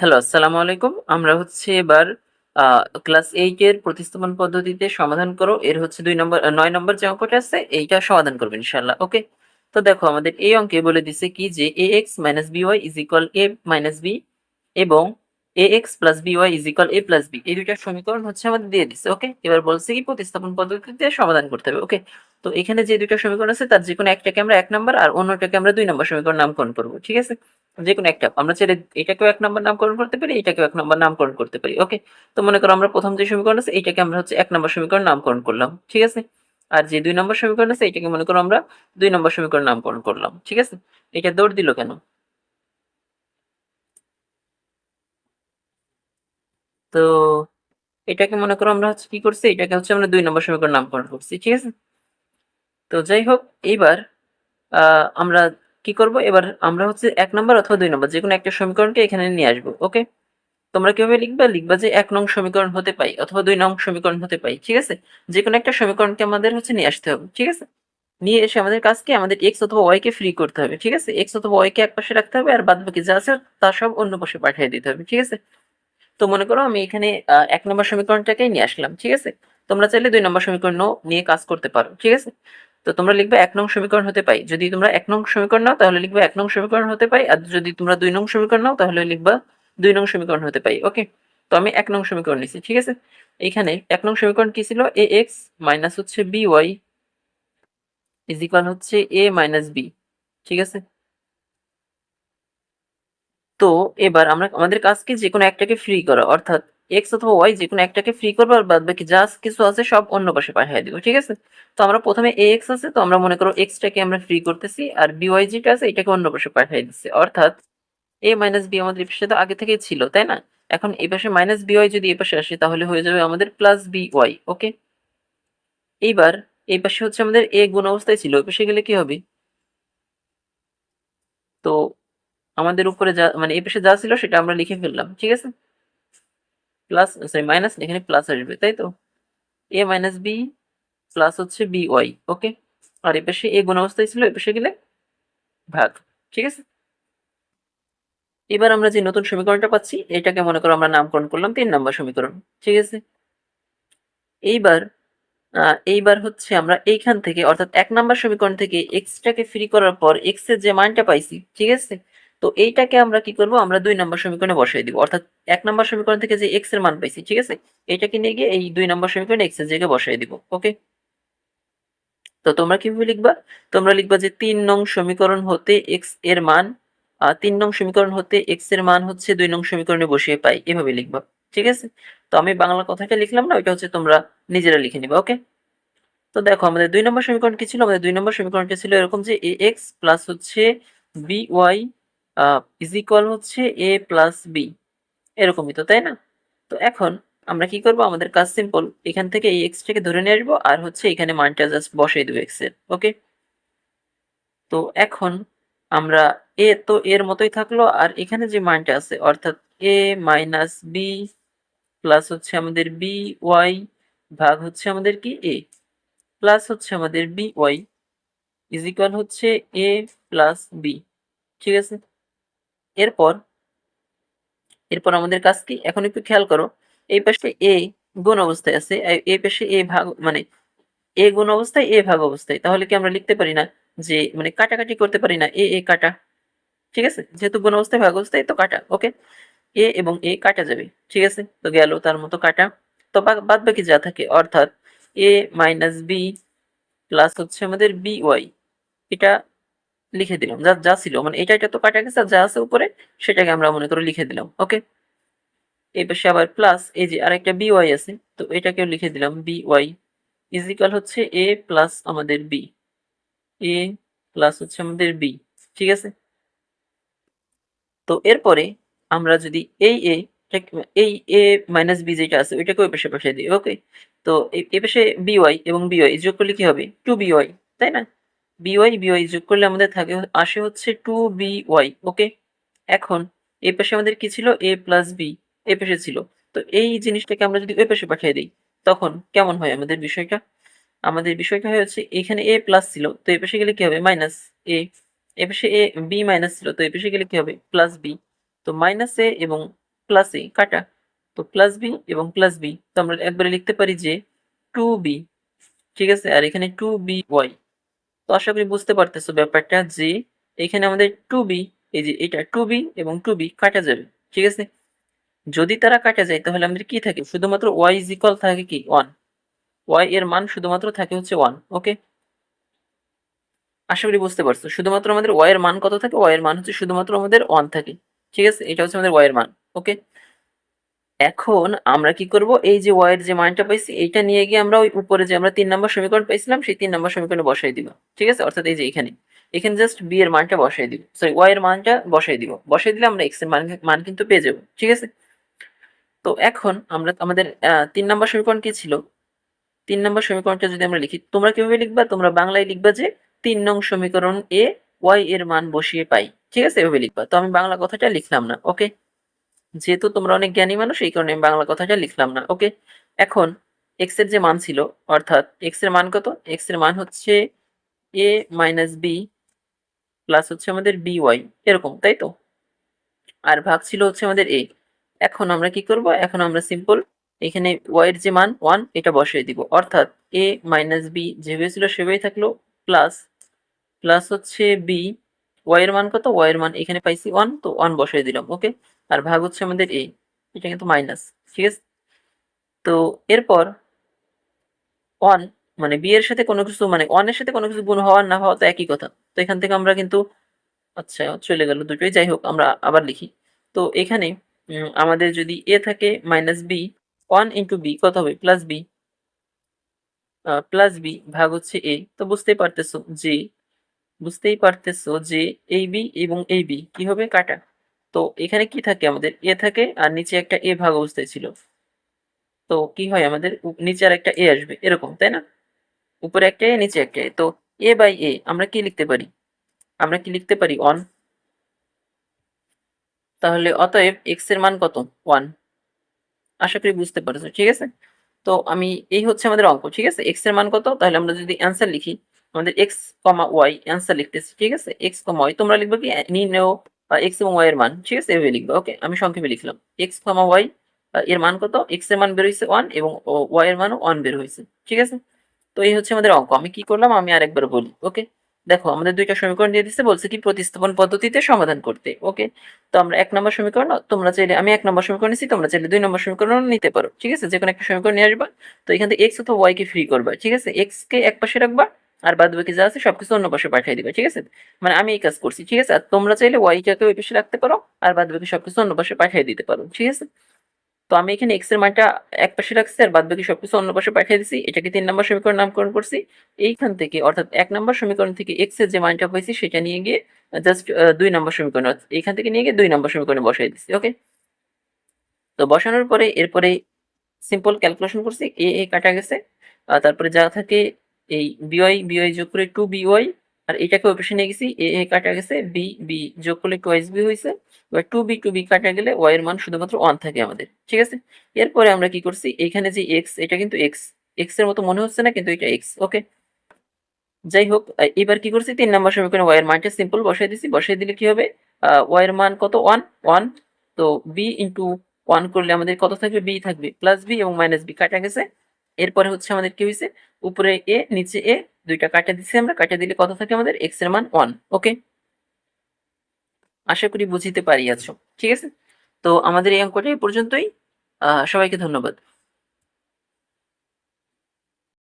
Hello আসসালামু আলাইকুম। আমরা হচ্ছে এবার ক্লাস এইট এর প্রতিস্থাপন পদ্ধতিতে সমাধান করো। এর হচ্ছে দুই নম্বর নয় নম্বর যে অঙ্কটা আছে, এইটা সমাধান করবে ইনশাল্লাহ ওকে? তো দেখো, আমাদের এই অঙ্কে বলে দিছে কি যে A X minus B Y is equal A minus B এবং A X plus B Y is equal A এই দুইটা সমীকরণ হচ্ছে আমাদের দিয়ে ওকে এবার বলছে কি প্রতিস্থাপন পদ্ধতিতে সমাধান করতে হবে ওকে তো এখানে যে সমীকরণ আছে, তার একটাকে আমরা এক নম্বর আর অন্যটাকে আমরা দুই নম্বর সমীকরণ নামকরণ ঠিক আছে? একটা, আমরা এটাকেও এক নম্বর নামকরণ করতে পারি, এটাকেও এক নম্বর নামকরণ করতে পারি ওকে তো মনে করো আমরা প্রথম যে সমীকরণ আছে এইটাকে আমরা হচ্ছে এক নম্বর সমীকরণ নামকরণ করলাম, ঠিক আছে? আর যে দুই নম্বর সমীকরণ আছে, এটাকে মনে করো আমরা দুই নম্বর সমীকরণ নামকরণ করলাম, ঠিক আছে? এটা দৌড় দিল কেন? তো এটাকে মনে করো আমরা হচ্ছে কি করছি? এটাকে হচ্ছে আমরা দুই নম্বর সমীকরণ নামকরণ করছি, ঠিক আছে? তো যাই হোক, এইবার আমরা কি করব? এবার আমরা হচ্ছে এক নম্বর অথবা দুই নম্বর যে কোনো একটা সমীকরণকে এখানে নিয়ে আসব, ওকে? তোমরা কীভাবে লিখবা? লিখবা যে এক নং সমীকরণ হতে পাই অথবা দুই নং সমীকরণ হতে পাই, ঠিক আছে? যে কোনো একটা সমীকরণকে আমাদের হচ্ছে নিয়ে আসতে হবে, ঠিক আছে? নিয়ে এসে আমাদের কাজকে আমাদের এক্স অথবা ওয়াই কে ফ্রি করতে হবে, ঠিক আছে? এক্স অথবা ওয়াই কে এক পাশে রাখতে হবে আর বাদ বাকি যা আছে তা সব অন্য পাশে পাঠিয়ে দিতে হবে, ঠিক আছে? তো মনে করো আমি এখানে এক নম্বর সমীকরণটাকেই নিয়ে আসলাম, ঠিক আছে? তোমরা চাইলে দুই নম্বর সমীকরণ নিয়ে কাজ করতে পারো, ঠিক আছে? তো তোমরা লিখবে এক নং সমীকরণ হতে পাই। যদি তোমরা এক নং সমীকরণ নাও, তাহলে লিখবে এক নং সমীকরণ হতে পাই, আর যদি তোমরা দুই নং সমীকরণ নাও, তাহলে লিখবা দুই নং সমীকরণ হতে পাই, ওকে? তো আমি এক নং সমীকরণ নিচ্ছি ঠিক আছে? এখানে এক নং সমীকরণ কি ছিল? এ এক্স মাইনাস হচ্ছে বি ওয়াই ইজ ইকুয়াল হচ্ছে এ মাইনাস বি, ঠিক আছে? তো এবার আমরা আমাদের কাজকে যে কোনো একটাকে ফ্রি করা, অর্থাৎ এক্স অথবা ওয়াই যে কোনো একটাকে ফ্রি করব আর বাদ বাকি যা কিছু আছে সব অন্য পাশে পাঠিয়ে দিব, ঠিক আছে? তো আমরা প্রথমে এ এক্স আছে, তো আমরা মনে করো এক্সটাকে আমরা ফ্রি করতেছি আর বিওয়াই যেটা আছে, এটাকে অন্য পাশে পাঠিয়ে দিচ্ছি। অর্থাৎ এ মাইনাস বি আমাদের এই পাশে তো আগে থেকেই ছিল, তাই না? এখন এই পাশে মাইনাস বি ওয়াই যদি এই পাশে আসে, তাহলে হয়ে যাবে আমাদের প্লাস বি ওয়াই ওকে এইবার এই পাশে হচ্ছে আমাদের এ গুণ অবস্থায় ছিল, ওই পাশে গেলে কি হবে? তো আমাদের উপরে যা মানে এই পাশে যা ছিল সেটা আমরা লিখে ফেললাম, ঠিক আছে? প্লাস সরি মাইনাস এখানে প্লাস আসবে, তাই তো? এ মাইনাস বি প্লাস হচ্ছে বি ওয়াই ওকে আর এ পাশে এ গুণ অবস্থায় ছিল এ পাশে গেলে ভাগ, ঠিক আছে? এবার আমরা যে নতুন সমীকরণটা পাচ্ছি, এটাকে মনে করো আমরা নামকরণ করলাম, তিন নম্বর সমীকরণ, ঠিক আছে? এইবার এইবার হচ্ছে আমরা এইখান থেকে, অর্থাৎ এক নম্বর সমীকরণ থেকে এক্সটাকে ফ্রি করার পর এক্সের যে মানটা পাইছি, ঠিক আছে? তো এইটাকে আমরা কি করব? আমরা দুই নম্বর সমীকরণে বসাই দিব। অর্থাৎ এক নম্বর সমীকরণ থেকে যে এক্সের মান পাইছি, ঠিক আছে? এইটাকে নিয়ে গিয়ে এই দুই নম্বর সমীকরণে এক্সের জায়গায় বসাই দিব, ওকে? তো তোমরা কীভাবে লিখবা? তোমরা লিখবা যে তিন নং সমীকরণ হতে এক্সের মান তিন নং সমীকরণ হতে এক্সের মান হচ্ছে দুই নং সমীকরণে বসিয়ে পাই, এভাবে লিখবা, ঠিক আছে? তো আমি বাংলা কথাটা লিখলাম না, ওইটা হচ্ছে তোমরা নিজেরা লিখে নিবা, ওকে? তো দেখো, আমাদের দুই নম্বর সমীকরণ কি ছিল? আমাদের দুই নম্বর সমীকরণটা ছিল এরকম যে এ এক্স প্লাস হচ্ছে বি ওয়াই ইজ ইকুয়াল হচ্ছে এ প্লাস বি এরকমই তো, তাই না? তো এখন আমরা কি করব? আমাদের কাজ সিম্পল এখান থেকে এই এক্সটাকে ধরে নিয়ে আসব আর হচ্ছে এখানে মানটা জাস্ট বসাই দেবো এক্সের ওকে তো এখন আমরা এ তো এর মতোই থাকল আর এখানে যে মানটা আছে, অর্থাৎ এ মাইনাস বি প্লাস হচ্ছে আমাদের বি ওয়াই ভাগ হচ্ছে আমাদের কি? এ প্লাস হচ্ছে আমাদের বি ওয়াই ইজ ইকুয়াল হচ্ছে এ প্লাস বি ঠিক আছে? এরপর এরপর আমাদের কাজ কি? এখন একটু খেয়াল করো, এই পাশে এ গুণ অবস্থায় আছে এই পাশে এ ভাগ মানে এ গুণ অবস্থায় এ ভাগ অবস্থায়। তাহলে কি আমরা লিখতে পারি না যে মানে কাটাকাটি করতে পারি না, এ এ কাটা। ঠিক আছে? যেহেতু গুণ অবস্থায় ভাগ অবস্থায়, তো কাটা, ওকে? এ এবং এ কাটা যাবে, ঠিক আছে? তো গেল তার মতো কাটা। তো বাদ বাকি যা থাকে, অর্থাৎ এ মাইনাস বি প্লাস হচ্ছে আমাদের বি ওয়াই। এটা লিখে দিলাম। যা যা ছিল মানে এটা এটা তো কাটা গেছে যা আছে উপরে, সেটাকে আমরা মনে করে লিখে দিলাম, ওকে? এই পাশে আবার প্লাস এই যে আরেকটা বি ওয়াই আছে, তো এটাকেও লিখে দিলাম বিওয়াই ইজিক্যাল হচ্ছে এ প্লাস আমাদের বি এ প্লাস হচ্ছে আমাদের বি ঠিক আছে? তো এরপরে আমরা যদি এই এ এই এ মাইনাস বি যেটা আছে ওইটাকে ওই পাশে পাঠিয়ে দিই, ওকে? তো এই পাশে বি ওয়াই এবং বিওয়াই যোগ করলে কি হবে? টু বিওয়াই তাই না? বি ওয়াই বি ওয়াই যোগ করলে আমাদের থাকে, আসে হচ্ছে টু বিওয়াই ওকে এখন, এ পাশে আমাদের কি ছিল? এ প্লাস বি এ পাশে ছিল। তো এই জিনিসটাকে আমরা যদি ওই পাশে পাঠিয়ে দিই, তখন কেমন হয় আমাদের বিষয়টা? আমাদের বিষয়টা হচ্ছে এখানে এ প্লাস ছিল, তো এ পাশে গেলে কি হবে? মাইনাস এ এ পাশে এ বি মাইনাস ছিল, তো এ পাশে গেলে কি হবে? প্লাস বি তো মাইনাস এ এবং প্লাস এ কাটা। তো প্লাস বি এবং প্লাস বি তো আমরা একবারে লিখতে পারি যে টু বি ঠিক আছে? আর এখানে টু বি ওয়াই তো আশা করি বুঝতে পারতেছো ব্যাপারটা যে এখানে আমাদের টু বি এই যে এটা টু বি এবং টু বি কাটা যাবে, ঠিক আছে? যদি তারা কাটা যায় তাহলে আমাদের কি থাকে? শুধুমাত্র ওয়াই ইজ ইকুয়াল থাকে কি? ওয়ান ওয়াই এর মান শুধুমাত্র থাকে হচ্ছে ওয়ান ওকে আশা করি বুঝতে পারছ। শুধুমাত্র আমাদের ওয়াই এর মান কত থাকে? ওয়াই এর মান হচ্ছে শুধুমাত্র আমাদের ওয়ান থাকে, ঠিক আছে? এটা হচ্ছে আমাদের ওয়াই এর মান ওকে এখন আমরা কি করব? এই যে ওয়াই এর যে মানটা পাইছি, এইটা নিয়ে গিয়ে আমরা ওই উপরে যে আমরা তিন নম্বর সমীকরণ পাইছিলাম, সেই তিন নম্বর সমীকরণে বসাই দিব। ঠিক আছে? অর্থাৎ এই যে এখানে। এখানে জাস্ট বি এর মানটা বসাই দিব। সরি ওয়াই এর মানটা বসাই দিব। বসাই দিলে আমরা এক্সের মান মান কিন্তু পেয়ে যাব। ঠিক আছে? তো এখন আমরা, আমাদের তিন নম্বর সমীকরণ কি ছিল? তিন নম্বর সমীকরণটা যদি আমরা লিখি, তোমরা কীভাবে লিখবা? তোমরা বাংলায় লিখবা যে তিন নং সমীকরণ এ ওয়াই এর মান বসিয়ে পাই। ঠিক আছে? এভাবে লিখবা। তো আমি বাংলা কথাটা লিখলাম না। ওকে যেহেতু তোমরা অনেক জ্ঞানী মানুষ, এই কারণে আমি বাংলা কথাটা লিখলাম না। ওকে এখন এক্সের যে মান ছিল, অর্থাৎ এক্সের মান কত? এক্সের মান হচ্ছে এ মাইনাস বি প্লাস হচ্ছে আমাদের বি ওয়াই এরকম, তাই তো? আর ভাগ ছিল হচ্ছে আমাদের এ এখন আমরা কি করব? এখন আমরা সিম্পল এখানে ওয়াই এর যে মান ওয়ান এটা বসিয়ে দিব। অর্থাৎ এ মাইনাস বি যেভাবে ছিল সেভাবেই থাকল। প্লাস প্লাস হচ্ছে বি ওয়াই এর মান কত? ওয়াই এর মান এখানে পাইছি ওয়ান তো ওয়ান বসিয়ে দিলাম। ওকে আর ভাগ হচ্ছে আমাদের এ এটা কিন্তু মাইনাস ঠিক আছে? তো এরপর ওয়ান মানে বি এর সাথে কোনো কিছু মানে ওয়ানের সাথে কোনো কিছু গুণ হওয়ার না হওয়া তো একই কথা। তো এখান থেকে আমরা কিন্তু আচ্ছা চলে গেল দুটোই, যাই হোক, আমরা আবার লিখি। তো এখানে আমাদের যদি এ থাকে minus B one into B কত হবে? প্লাস বি প্লাস বি ভাগ হচ্ছে এ তো বুঝতেই পারতেছো যে, বুঝতেই পারতেছো যে এই বি এবং এই বি কি হবে? কাটা। তো এখানে কি থাকে? আমাদের এ থাকে আর নিচে একটা এ ভাগ অবস্থায় ছিল। তো কি হয়? আমাদের নিচে আর একটা এ আসবে, এরকম, তাই না? উপরে একটা এ, নিচে একটা এ। তো এ বাই এ, আমরা কি লিখতে পারি? আমরা কি লিখতে পারি? অন। তাহলে অতএব এক্সের মান কত? ওয়ান। আশা করি বুঝতে পারছ, ঠিক আছে? তো আমি, এই হচ্ছে আমাদের অঙ্ক, ঠিক আছে? এক্সের মান কত? তাহলে আমরা যদি অ্যান্সার লিখি, আমাদের এক্স কমা ওয়াই অ্যান্সার লিখতেছি, ঠিক আছে? এক্স কমা ওয়াই তোমরা লিখবে কি? নির্ণয় এক্স এবং ওয়াই এর মান, ঠিক আছে? এভাবে লিখবে ওকে আমি সংক্ষেপে লিখলাম। এক্স কমা ওয়াই এর মান কত? এক্সের মান বের হয়েছে ওয়ান এবং ওয়াই এর মানও ওয়ান বের হয়েছে, ঠিক আছে? তো এই হচ্ছে আমাদের অঙ্ক। আমি কি করলাম? আমি আরেকবার বলি ওকে দেখো, আমাদের দুইটা সমীকরণ দিয়ে দিচ্ছে, বলছে কি প্রতিস্থাপন পদ্ধতিতে সমাধান করতে ওকে তো আমরা এক নম্বর সমীকরণ, তোমরা চাইলে, আমি এক নম্বর সমীকরণ নিচ্ছি তোমরা চাইলে দুই নম্বর সমীকরণ নিতে পারো, ঠিক আছে? যে কোনো একটা সমীকরণ নিয়ে আসবা। তো এখান থেকে এক্স অথবা ওয়াই কে ফ্রি করবা, ঠিক আছে? এক্স কে এক পাশে রাখবা আর বাদ বাকি যা আছে সবকিছু অন্য পাশে পাঠিয়ে দিবা, ঠিক আছে? মানে আমি এই কাজ করছি, ঠিক আছে? আর তোমরা চাইলে ওয়াই টাকে ওই পাশে রাখতে পারো, আর বাদ বাকি সবকিছু অন্য পাশে পাঠিয়ে দিতে পারো, ঠিক আছে? তো আমি এখানে এক্সের মানটা এক পাশে রাখছি আর বাদ বাকি সবকিছু অন্য পাশে পাঠিয়ে দিছি, এটাকে তিন নম্বর সমীকরণ নামকরণ করছি। এইখান থেকে, অর্থাৎ এক নম্বর সমীকরণ থেকে এক্সের যে মানটা হয়েছে সেটা নিয়ে গিয়ে জাস্ট দুই নম্বর সমীকরণ এইখান থেকে নিয়ে গিয়ে দুই নম্বর সমীকরণে বসাই দিচ্ছি ওকে? তো বসানোর পরে, এরপরে সিম্পল ক্যালকুলেশন করছি, এ এ কাটা গেছে তারপরে যা থাকে এই বিওয়াই বিওয়াই যোগ করে টু বিওয়াই আর এটাকে ওই নিয়ে গেছি এ এ কাটা গেছে বি বি যোগ করলে টোয়াইস বি হয়েছে এবার টু বি টু বি কাটা গেলে ওয়াই এর মান শুধুমাত্র ওয়ান থাকে আমাদের, ঠিক আছে? এরপরে আমরা কি করছি, এখানে যে এক্স এটা কিন্তু এক্স এক্সের মতো মনে হচ্ছে না, কিন্তু এটা এক্স ওকে যাই হোক এবার কি করছি, তিন নম্বর সমীকরণে ওয়াই এর মানটা সিম্পল বসাই দিছি, বসাই দিলে কি হবে? ওয়াই এর মান কত? ওয়ান ওয়ান তো বি ইন্টু ওয়ান করলে আমাদের কত থাকবে? বি থাকবে প্লাস বি এবং মাইনাস বি কাটা গেছে এরপরে হচ্ছে আমাদের কি হয়েছে উপরে এ, নিচে এ দুইটা কাটা দিচ্ছি আমরা, কাটা দিলে কত থাকে আমাদের? এক্সের মান ওয়ান ওকে আশা করি বুঝিতে পারিয়াছো, ঠিক আছে? তো আমাদের এই অঙ্কটা এই পর্যন্তই। সবাইকে ধন্যবাদ।